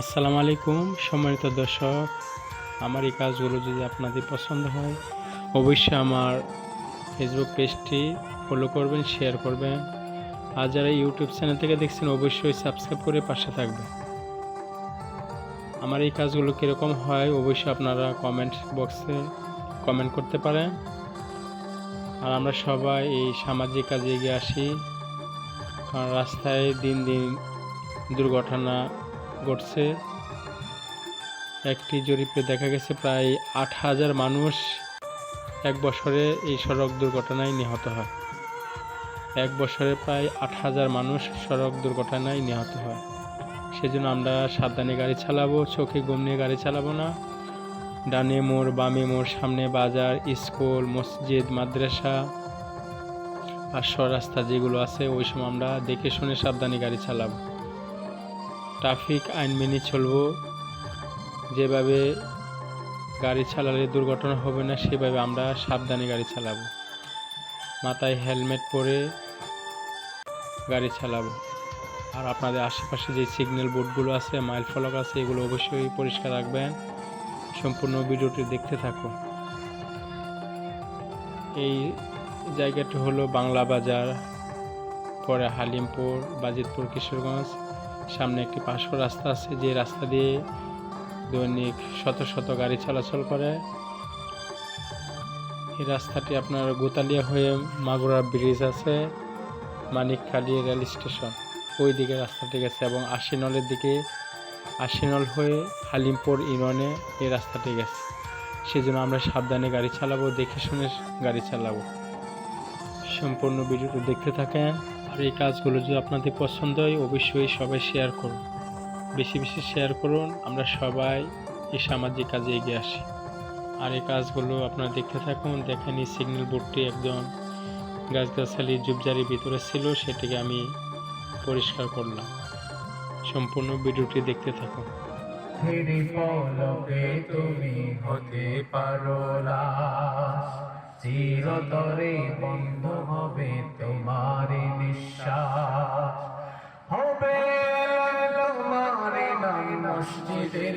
আসসালামু আলাইকুম, সম্মানিত দর্শক। আমার এই কাজগুলো যদি আপনাদের পছন্দ হয়, অবশ্যই আমার ফেসবুক পেজটি ফলো করবেন শেয়ার করবেন। আর যারা ইউটিউব চ্যানেল থেকে দেখছেন, অবশ্যই সাবস্ক্রাইব করে পাশে থাকবেন। আমার এই কাজগুলো কীরকম হয়, অবশ্যই আপনারা কমেন্ট বক্সে কমেন্ট করতে পারেন। আর আমরা সবাই এই সামাজিক কাজে এগিয়ে আসি। কারণ রাস্তায় দিন দিন দুর্ঘটনা ঘটছে। একটি জরিপে দেখা গেছে প্রায় আট হাজার মানুষ এক বছরে এই সড়ক দুর্ঘটনায় নিহত হয়। এক বছরে প্রায় আট হাজার মানুষ সড়ক দুর্ঘটনায় নিহত হয়। সেজন্য আমরা সাবধানে গাড়ি চালাবো, চোখে ঘুম নিয়ে গাড়ি চালাবো না। ডানে মোড়, বামে মোড়, সামনে বাজার, স্কুল, মসজিদ, মাদ্রাসা পাঁচশো রাস্তা যেগুলো আছে, ওই সময় আমরা দেখে শুনে সাবধানে গাড়ি চালাবো। ট্রাফিক আইন মেনে চলবো। যেভাবে গাড়ি চালালে দুর্ঘটনা হবে না, সেভাবে আমরা সাবধানে গাড়ি চালাবো। মাথায় হেলমেট পরে গাড়ি চালাবো। আর আপনাদের আশেপাশে যে সিগন্যাল বোর্ডগুলো আছে মাইল ফলক আছে, এগুলো অবশ্যই পরিষ্কার রাখবেন। সম্পূর্ণ ভিডিওটি দেখতে থাকুন। এই জায়গাটি হলো বাংলা বাজার, পরে হালিমপুর, বাজিতপুর, কিশোরগঞ্জ। সামনে একটি পাঁচশো রাস্তা আছে, যে রাস্তা দিয়ে দৈনিক শত শত গাড়ি চলাচল করে। এই রাস্তাটি আপনার গোতালিয়া হয়ে মাগুরা ব্রিজ আছে মানিকখালী রেল স্টেশন। ওই দিকে রাস্তাটি গেছে এবং আশিনলের দিকে আশিনল হয়ে হালিমপুর ইউনিয়নে এই রাস্তাটি গেছে। সেজন্য আমরা সাবধানে গাড়ি চালাবো, দেখে শুনে গাড়ি চালাবো। সম্পূর্ণ ভিডিওটি দেখতে থাকেন। আর এই কাজগুলো যদি আপনাদের পছন্দ হয়, অবশ্যই সবাই শেয়ার করুন। বেশি বেশি শেয়ার করুন, আমরা সবাই এই সামাজিক কাজে এগিয়ে আসি। আর এই কাজগুলো আপনারা দেখতে থাকুন দেখেন এই সিগন্যাল বোর্ডটি একদম গাছগাছালি জুবজারির ভিতরে ছিল, সেটিকে আমি পরিষ্কার করলাম। সম্পূর্ণ ভিডিওটি দেখতে থাকুন। তুমি হতে চিরতরে বন্ধ হবে তোমার